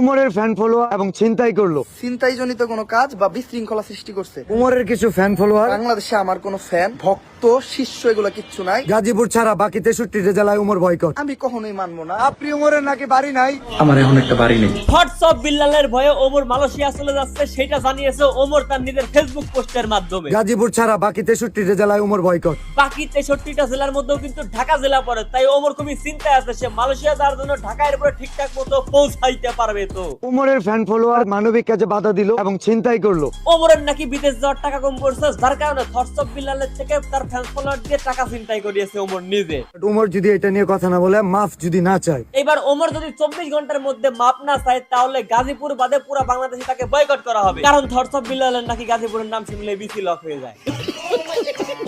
উমরের fan follower এবং ছিনতাই করল। চিন্তাই জনিত কোনো কাজ বা বিশৃঙ্খলা সৃষ্টি করছে। উমরের কিছু ফ্যান ফলোয়ার বাংলাদেশে আমার কোনো ফ্যান ভক্ত শিষ্য এগুলো কিচ্ছু নাই। গাজীপুর ছাড়া বাকি তেষট্টিটা জেলায় উমর বয়কট। আমি কখনোই মানবো না। আপনি উমরের নাকি বাড়ি নাই? আমার এখন একটা বাড়ি নেই। হোয়াটসঅ্যাপ বিল্লালের ভয়ে ওমর মালয়েশিয়া চলে যাচ্ছে সেটা জানিয়েছে ওমর তার নিজের ফেসবুক পোস্টের মাধ্যমে। গাজীপুর ছাড়া বাকি তেষট্টিটা জেলায় উমর বয়কট। বাকি তেষট্টিটা জেলার মধ্যেও কিন্তু ঢাকা জেলা পড়ে তাই ওমর খুবই চিন্তায় আছে সে মালয়েশিয়া যাওয়ার জন্য ঢাকার উপরে ঠিকঠাক মতো পৌঁছাইতে পারবে তো। উমরের ফ্যান ফলোয়ার মানবিক কাজে বাধা দিল এবং ছিনতাই করল। ওমরের নাকি বিদেশ যাওয়ার টাকা কম পড়ছে যার কারণে হোয়াটসঅ্যাপ বিল্লালের থেকে তার ফ্যান দিয়ে টাকা চিন্তাই করিয়েছে ওমর নিজে। উমর যদি এটা নিয়ে কথা না বলে মাফ যদি না চায়। এবার ওমর যদি চব্বিশ ঘণ্টার মধ্যে মাপ না চায় তাহলে গাজীপুর বাদে পুরো বাংলাদেশে তাকে বয়কট করা হবে। কারণ থরসব বিল্লালের নাকি গাজীপুরের নাম শুনলে বিসি লক হয়ে যায়।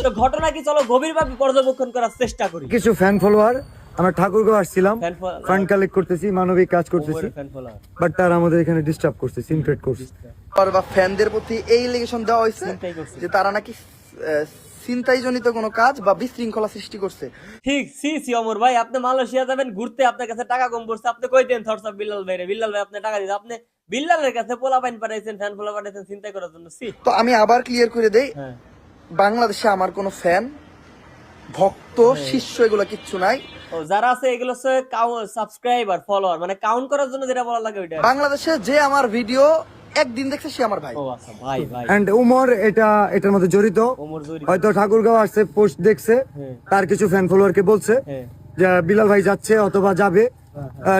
তো ঘটনা কি চলো গভীরভাবে পর্যবেক্ষণ করার চেষ্টা করি। কিছু ফ্যান ফলোয়ার আমরা ঠাকুরগাঁও আসছিলাম ফান্ড কালেক্ট করতেছি মানবিক কাজ করতেছি। বাট তারা আমাদের এখানে ডিস্টার্ব করছে। সিনক্রেট করছে বা ফ্যানদের প্রতি এই লিগেশন দেওয়া হয়েছে চিন্তাই করছে। যে তারা নাকি চিন্তাই জনিত কোনো কাজ বা বিশৃঙ্খলা সৃষ্টি করছে। ঠিক সি সি অমর ভাই আপনি মালয়েশিয়া যাবেন ঘুরতে আপনার কাছে টাকা কম পড়ছে। আপনি কই দেন থরসব বিল্লাল বিল্লাল ভাই আপনি টাকা দিতে আপনি বিল্লালের কাছে পোলা পাইন পাঠাইছেন ফ্যান পোলা পাঠাইছেন চিন্তাই করার জন্য। সি তো আমি আবার ক্লিয়ার করে দেই হ্যাঁ। বাংলাদেশে আমার কোনো ফ্যান ভক্ত শিষ্য এগুলো কিচ্ছু নাই। যারা আছে এগুলো হচ্ছে সাবস্ক্রাইবার ফলোয়ার মানে কাউন্ট করার জন্য যেটা বলা লাগে ওইটা। বাংলাদেশে যে আমার ভিডিও একদিন দেখছে সে আমার ভাই। ও আচ্ছা ভাই ভাই। এন্ড উমর এটা এটার মধ্যে জড়িত। হয়তো ঠাকুরগাঁও আসছে পোস্ট দেখছে হ্যাঁ। তার কিছু ফ্যান ফলোয়ারকে বলছে হ্যাঁ। যে বিলাল ভাই যাচ্ছে অথবা যাবে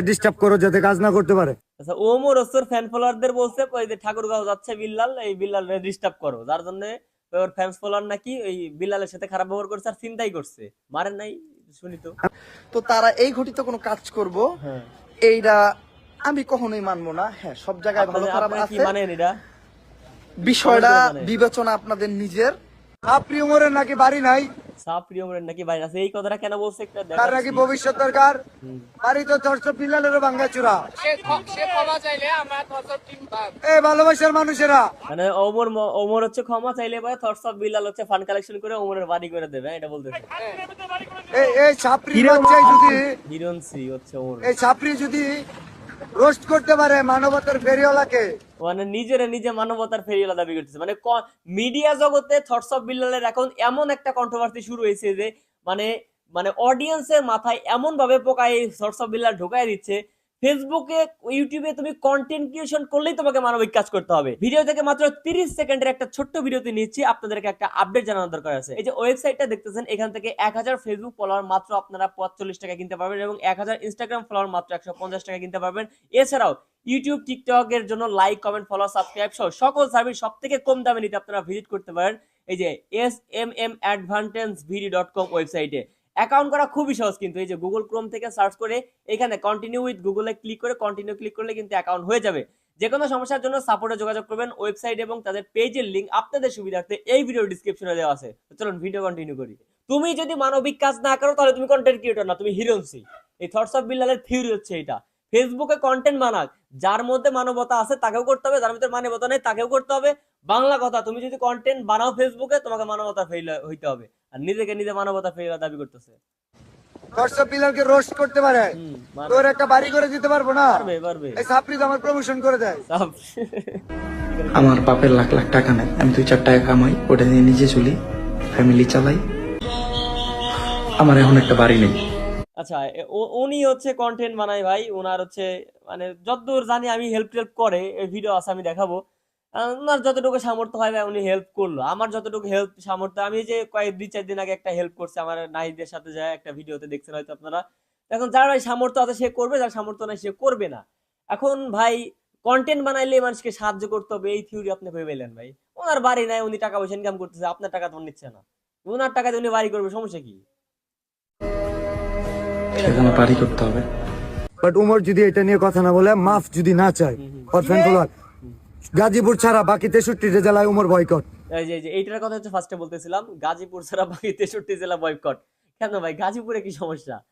ডিস্টার্ব করো যাতে কাজ না করতে পারে। আচ্ছা ওমর ওসর ফ্যান ফলোয়ারদের বলছে ওই যে ঠাকুরগাঁও যাচ্ছে বিল্লাল এই বিল্লাল ডিস্টার্ব করো। যার জন্য ওর ফ্যান্স ফলোয়ার নাকি ওই বিল্লালের সাথে খারাপ ব্যবহার করছে আর চিন্তাই করছে। মারেন নাই শুনি তো। তো তারা এই ঘটিত কোনো কাজ করব হ্যাঁ। এইটা আমি কখনোই মানবো না। হ্যাঁ সব জায়গায় ভালো খারাপ আছে। মানেন এটা? বিষয়টা বিবেচনা আপনাদের নিজের। আপনি উমরের নাকি বাড়ি নাই? সাপ প্রিয়মরের নাকি বাইরে আছে? এই কথাটা কেন বলছে একটা তার। নাকি ভবিষ্যৎ দরকার? বাড়ি তো দর্শক বিলালেরও ভাঙ্গা চূড়া। এই ভালোবাসার মানুষেরা। মানে ওমর ওমর হচ্ছে ক্ষমা চাইলে পারে থটস অফ বিল্লাল হচ্ছে ফান্ড কালেকশন করে ওমরের বাড়ি করে দেবে হ্যাঁ, এটা বলতেছে। এই এই ছাপরি বাচ্চাই যদি হিরণ সি হচ্ছে ওমর। এই ছাপরি যদি রোস্ট করতে পারে মানবতার ফেরিওয়ালাকে। মানে নিজের নিজে মানবতার ফেরিওয়ালা দাবি করতেছে। মানে মিডিয়া জগতে থটস অফ বিল্লালের এখন এমন একটা কন্ট্রোভার্সি শুরু হয়েছে যে মানে মানে অডিয়েন্সের মাথায় এমন ভাবে পোকায় থটস অফ বিল্লাল ঢোকায় দিচ্ছে ফেসবুকে ইউটিউবে তুমি কন্টেন্ট ক্রিয়েশন করলেই তোমাকে মানবিক কাজ করতে হবে। ভিডিও থেকে মাত্র 30 সেকেন্ডের একটা ছোট্ট ভিডিওতে নিচ্ছি, আপনাদেরকে একটা আপডেট জানানোর দরকার আছে। এই যে ওয়েবসাইটটা দেখতেছেন, এখান থেকে 1000 ফেসবুক ফলোয়ার মাত্র আপনারা 45 টাকা কিনতে পারবেন এবং 1000 ইনস্টাগ্রাম ফলোয়ার মাত্র 150 টাকা কিনতে পারবেন। এছাড়াও ইউটিউব টিকটক এর জন্য লাইক কমেন্ট ফলো সাবস্ক্রাইব সহ সকল সার্ভিস সব থেকে কম দামে নিতে আপনারা ভিজিট করতে পারেন। এই যে S M M advantage BD dot com ওয়েবসাইটে অ্যাকাউন্ট করা খুবই সহজ কিন্তু। এই যে গুগল ক্রোম থেকে সার্চ করে এখানে কন্টিনিউ উইথ গুগলে ক্লিক করে কন্টিনিউ ক্লিক করলে কিন্তু অ্যাকাউন্ট হয়ে যাবে। যে কোনো সমস্যার জন্য সাপোর্টে যোগাযোগ করবেন। ওয়েবসাইট এবং তাদের পেজের লিংক আপনাদের সুবিধার্থে এই ভিডিও ডিসক্রিপশনে দেওয়া আছে। চলুন ভিডিও কন্টিনিউ করি। তুমি যদি মানবিক কাজ না করো, তাহলে তুমি কন্টেন্ট ক্রিয়েটর না, তুমি হিরোন্সি এই থটস অফ বিল্লালের থিওরি হচ্ছে এটা। ফেসবুকে কন্টেন্ট বানাক, যার মধ্যে মানবতা আছে তাকেও করতে হবে, যার মধ্যে মানবতা নেই তাকেও করতে হবে। বাংলা কথা, তুমি যদি কন্টেন্ট বানাও ফেসবুকে তোমাকে মানবতা ফেল হইতে হবে। আর নিজেকে নিজে মানবতা ফেল দাবি করতেছে। দর্শক রোস্ট করতে পারে। মানে- তোর একটা বাড়ি করে দিতে পারব না? পারবে পারবে এই ছাপরি তো আমার প্রমোশন করে দেয়। আমার বাপের লাখ লাখ টাকা নাই আমি দুই চার টাকা কামাই ওটা নিয়ে নিজে চলি ফ্যামিলি চালাই। আমার এখন একটা বাড়ি নেই। আচ্ছা উনি হচ্ছে কন্টেন্ট বানায় ভাই ওনার হচ্ছে মানে যতদূর জানি আমি হেল্প টেল্প করে এই ভিডিও আছে আমি দেখাবো। ওনার যতটুকু সামর্থ্য হয় ভাই উনি হেল্প করল। আমার যতটুকু হেল্প সামর্থ্য আমি যে কয়েক দুই চার দিন আগে একটা হেল্প করছে আমার নাহিদের সাথে যায় একটা ভিডিওতে দেখছেন হয়তো আপনারা। এখন যার ভাই সামর্থ্য আছে সে করবে যার সামর্থ্য নাই সে করবে না। এখন ভাই কন্টেন্ট বানাইলে মানুষকে সাহায্য করতে হবে এই থিওরি আপনি ভেবে পেলেন ভাই। ওনার বাড়ি নাই উনি টাকা পয়সা ইনকাম করতেছে আপনার টাকা তো নিচ্ছে না। ওনার টাকাতে উনি বাড়ি করবে সমস্যা কি? সেখানে বাড়ি করতে হবে? বাট উমর যদি এটা নিয়ে কথা না বলে মাফ যদি না চায় ওর ফ্যান ফলোয়ার গাজীপুর ছাড়া বাকি তেষট্টিটা জেলায় উমর বয়কট। এইটার কথা হচ্ছে ফার্স্টে বলতেছিলাম, গাজীপুর ছাড়া বাকি তেষট্টি জেলা বয়কট। কেন ভাই, গাজীপুরে কি সমস্যা?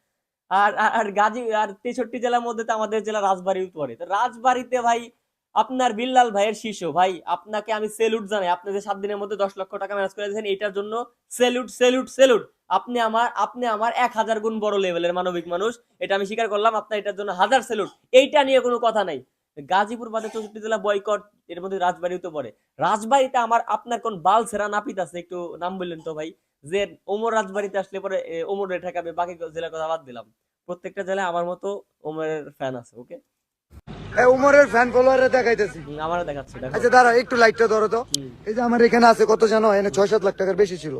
আর, আর- গাজী, আর তেষট্টি জেলার মধ্যে তো আমাদের জেলা রাজবাড়িও পড়ে তো রাজবাড়িতে ভাই, আপনার বিল্লাল ভাইয়ের শিষ্য ভাই, আপনাকে আমি সেলুট জানাই। আপনি যে সাত দিনের মধ্যে দশ লক্ষ টাকা ম্যানেজ করে দিয়েছেন, এটার জন্য সেলুট সেলুট সেলুট আপনি আমার আপনি আমার এক হাজার গুণ বড় লেভেলের মানবিক মানুষ, এটা আমি স্বীকার করলাম, আপনার এটার জন্য হাজার সেলুট এইটা নিয়ে কোনো কথা নাই। গাজীপুর বাদে চৌষট্টি জেলা বয়কট, এর মধ্যে রাজবাড়িও তো পড়ে। রাজবাড়িতে আমার আপনার কোন বাল সেরা নাপিত আছে? একটু নাম বললেন তো ভাই। যে ওমর রাজবাড়িতে আসলে পরে ওমরে ঠেকাবে, বাকি জেলার কথা বাদ দিলাম। প্রত্যেকটা জেলায় আমার মতো ওমরের ফ্যান আছে ওকে উমরের ফ্যান ফলোয়ারে দেখাইতেছি। আমারও দেখাচ্ছে আচ্ছা দাঁড়া একটু লাইটটা ধরো তো। এই যে আমার এখানে আছে কত জানো এনে ছয় সাত লাখ টাকার বেশি ছিল।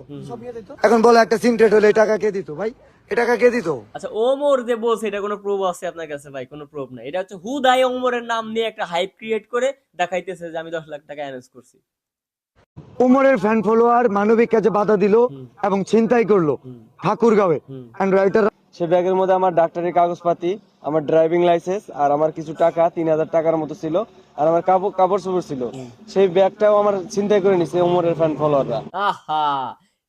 এখন বলো একটা সিনটেট হলে টাকা কে দিত ভাই? এ কে দিত? আচ্ছা ওমর যে বলছে এটা কোনো প্রুফ আছে আপনার কাছে ভাই? কোনো প্রুফ নাই। এটা হচ্ছে হুদাই ওমরের নাম নিয়ে একটা হাইপ ক্রিয়েট করে দেখাইতেছে যে আমি দশ লাখ টাকা অ্যারেঞ্জ করছি। উমরের ফ্যান ফলোয়ার মানবিক কাজে বাধা দিল এবং ছিনতাই করল। ঠাকুরগাঁওয়ে। অ্যান্ড রাইটার সে ব্যাগের মধ্যে আমার ডাক্তারের কাগজপাতি আমার ড্রাইভিং লাইসেন্স আর আমার কিছু টাকা তিন হাজার টাকার মতো ছিল আর আমার কাপড় কাপড় চোপড় ছিল। সেই ব্যাগটাও আমার চিন্তাই করে নিছে উমরের ফ্যান ফলোয়াররা আহা!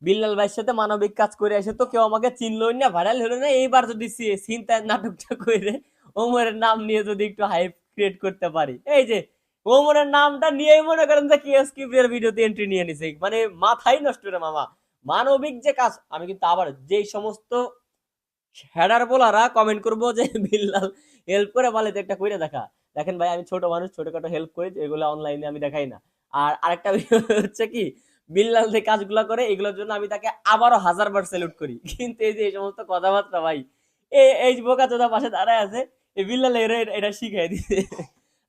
বিল্লাল ভাইয়ের সাথে মানবিক কাজ করে এসে তো কেউ আমাকে চিনলই না ভাইরাল হলো না? এইবার যদি সি- চিন্তায় নাটকটা করে ওমরের নাম নিয়ে যদি একটু হাইপ ক্রিয়েট করতে পারি। এই যে ওমরের নামটা নিয়েই মনে করেন যে কিউএসকিউবের ভিডিওতে এন্ট্রি নিয়ে নিছে। মানে মাথাই নষ্ট রে মামা। মানবিক যে কাজ আমি কিন্তু আবার যেই সমস্ত হেডার বলারা কমেন্ট করব যে বিল্লাল হেল্প করে বলে যে একটা কইরে দেখা। দেখেন ভাই, আমি ছোট মানুষ, ছোটখাটো হেল্প করি, এগুলো অনলাইনে আমি দেখাই না। আর আরেকটা হচ্ছে কি, বিল্লাল যে কাজগুলো করে, এগুলোর জন্য আমি তাকে আবারও হাজারবার স্যালুট করি। কিন্তু এই যে এই সমস্ত কথাবার্তা ভাই এই এই বোকা চোদা পাশে দাঁড়ায় আছে, এই বিল্লাল এটা- এটা শিখাই দিছে।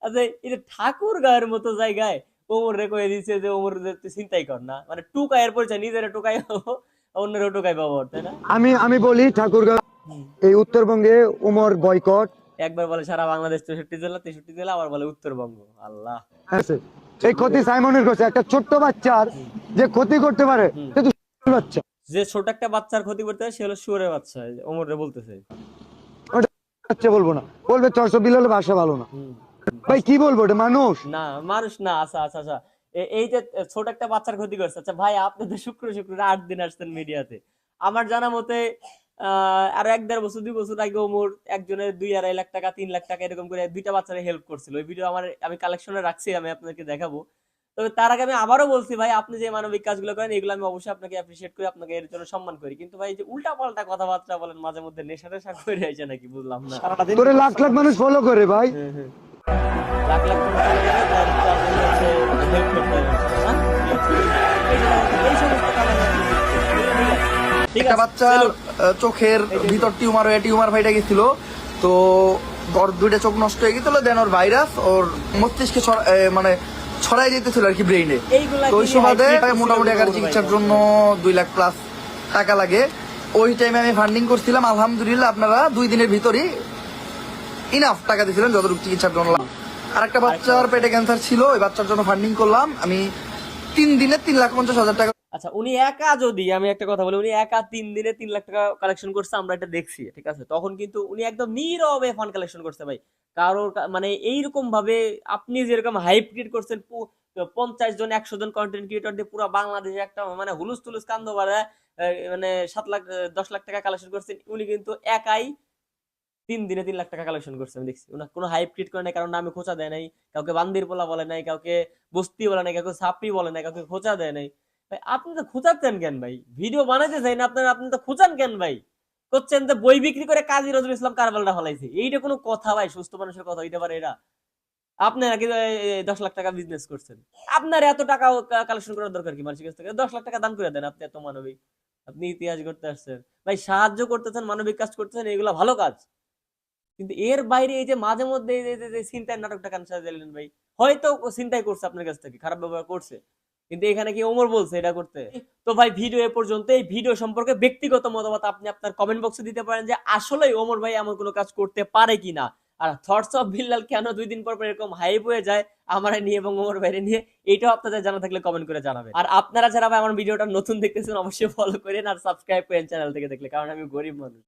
আচ্ছা এই যে ঠাকুর গায়ের মতো জায়গায় ওমর রে কয়ে দিছে যে, ওমর চিন্তাই কর না। মানে টুকায়ের পরিচয়, নিজের টুকাই পাবো, অন্যেরও টুকাই পাবো, তাই না? আমি আমি বলি ঠাকুরগাঁও এই উত্তরবঙ্গে উমর বয়কট। একবার বলে সারা বাংলাদেশ চৌষট্টি জেলা তেষট্টি জেলা আবার বলে উত্তরবঙ্গ। আল্লাহ। এই ক্ষতি সাইমনের করছে। একটা ছোট্ট বাচ্চার যে ক্ষতি করতে পারে বাচ্চা। যে ছোট একটা বাচ্চার ক্ষতি করতে হয় সে হলো শুয়ারের বাচ্চা। ওমর রে বলতেছে। বাচ্চা বলব না। বলবে চরশো বিলালে ভাষা ভালো না। ভাই কি বলব? এটা মানুষ। না মানুষ না আচ্ছা আচ্ছা আচ্ছা। এই যে ছোট একটা বাচ্চার ক্ষতি করছে আচ্ছা ভাই আপনি তো শুক্র শুক্র আট দিন আসছেন মিডিয়াতে। আমার জানা মতে আর এক দেড় বছর দুই বছর আগে ওমর একজনের দুই আড়াই লাখ টাকা তিন লাখ টাকা এরকম করে দুইটা বাচ্চারা হেল্প করছিল। ওই ভিডিও আমার আমি কালেকশনে রাখছি আমি আপনাকে দেখাবো। তবে তার আগে আমি আবারও বলছি ভাই আপনি যে মানবিক কাজগুলো করেন এগুলো আমি অবশ্যই আপনাকে অ্যাপ্রিসিয়েট করি আপনাকে এর জন্য সম্মান করি। কিন্তু ভাই যে উল্টা পাল্টা কথাবার্তা বলেন মাঝে মধ্যে নেশা টেশা করে আছে নাকি বুঝলাম না। তোরে লাখ লাখ মানুষ ফলো করে ভাই। লাখ লাখ টাকা চলে গেলে তার জন্য করতে হবে, এই সমস্ত ঠিক একটা আছে, বাচ্চার চোখের ভিতর টিউমার হয়ে টিউমার ফাইটা গেছিল। তো ওর দুইটা চোখ নষ্ট হয়ে গেছিল দেন ওর ভাইরাস ওর মস্তিষ্কে মানে ছড়াই যেতেছিল আর কি ব্রেইনে তো ওই সুবাদে মোটামুটি একার চিকিৎসার জন্য দুই লাখ প্লাস টাকা লাগে। ওই টাইমে আমি ফান্ডিং করছিলাম আলহামদুলিল্লাহ আপনারা দুই দিনের ভিতরই ইনাফ টাকা দিয়েছিলেন যতটুকু চিকিৎসার জন্য আর একটা বাচ্চার পেটে ক্যান্সার ছিল ওই বাচ্চার জন্য ফান্ডিং করলাম। আমি তিন দিনে তিন লাখ পঞ্চাশ হাজার টাকা আচ্ছা উনি একা যদি, আমি একটা কথা বলি, উনি একা তিন দিনে তিন লাখ টাকা কালেকশন করছে, আমরা এটা দেখছি, ঠিক আছে? তখন কিন্তু উনি একদম নীরবে ফান্ড কালেকশন করছে ভাই। কারোর মানে এইরকম ভাবে আপনি যেরকম হাইপ ক্রিয়েট করছেন পঞ্চাশ জন, একশো জন কন্টেন্ট ক্রিয়েটর দিয়ে পুরো বাংলাদেশে একটা মানে হুলুস তুলুস কান্দ মানে সাত লাখ, দশ লাখ টাকা কালেকশন করছেন, উনি কিন্তু একাই তিন দিনে তিন লাখ টাকা কালেকশন করছে, আমি দেখছি। উনার কোনো হাইপ ক্রিয়েট করে নাই কারণ নামে খোঁচা দেয় নাই, কাউকে বান্দির পোলা বলে নাই, কাউকে বস্তি বলে নাই, কাউকে সাপি বলে নাই, কাউকে খোঁচা দেয় নাই। আপনি তো খোঁচাচ্ছেন কেন ভাই? ভিডিও বানাইতে চাই না, আপনার, আপনি তো খোঁচান কেন ভাই? করছেন যে বই বিক্রি করে কাজী নজরুল ইসলাম কারবালটা ফলাইছে। এইটা কোনো কথা ভাই, সুস্থ মানুষের কথা হইতে পারে এটা। আপনি নাকি দশ লাখ টাকা বিজনেস করছেন। আপনার এত টাকা কালেকশন করার দরকার কি মানুষের কাছ থেকে দশ লাখ টাকা দান করে দেন আপনি এত মানবিক। আপনি ইতিহাস করতে আসছেন। ভাই, সাহায্য করতেছেন, মানবিক কাজ করতেছেন, এগুলো ভালো কাজ। কিন্তু এর বাইরে এই যে মাঝে মধ্যে এই যে- যে- যে চিন্তার নাটকটা কেন সাজালেন ভাই, হয়তো চিন্তাই করছে আপনার কাছ থেকে, খারাপ ব্যবহার করছে। কিন্তু এখানে কি ওমর বলছে এটা করতে? তো ভাই ভিডিও এ পর্যন্ত, এই ভিডিও সম্পর্কে ব্যক্তিগত মতামত আপনি আপনার কমেন্ট বক্সে দিতে পারেন যে আসলেই ওমর ভাই এমন কোনো কাজ করতে পারে কিনা। আর থটস অফ বিল্লাল কেন দুই দিন পর পর এরকম হাইপ হয়ে যায় আমার নিয়ে এবং ওমর ভাইরে নিয়ে, এটাও আপনাদের জানা থাকলে কমেন্ট করে জানাবেন। আর আপনারা যারা ভাই আমার ভিডিওটা নতুন দেখতেছেন, অবশ্যই ফলো করেন আর সাবস্ক্রাইব করেন চ্যানেল থেকে দেখলে, কারণ আমি গরিব মানুষ।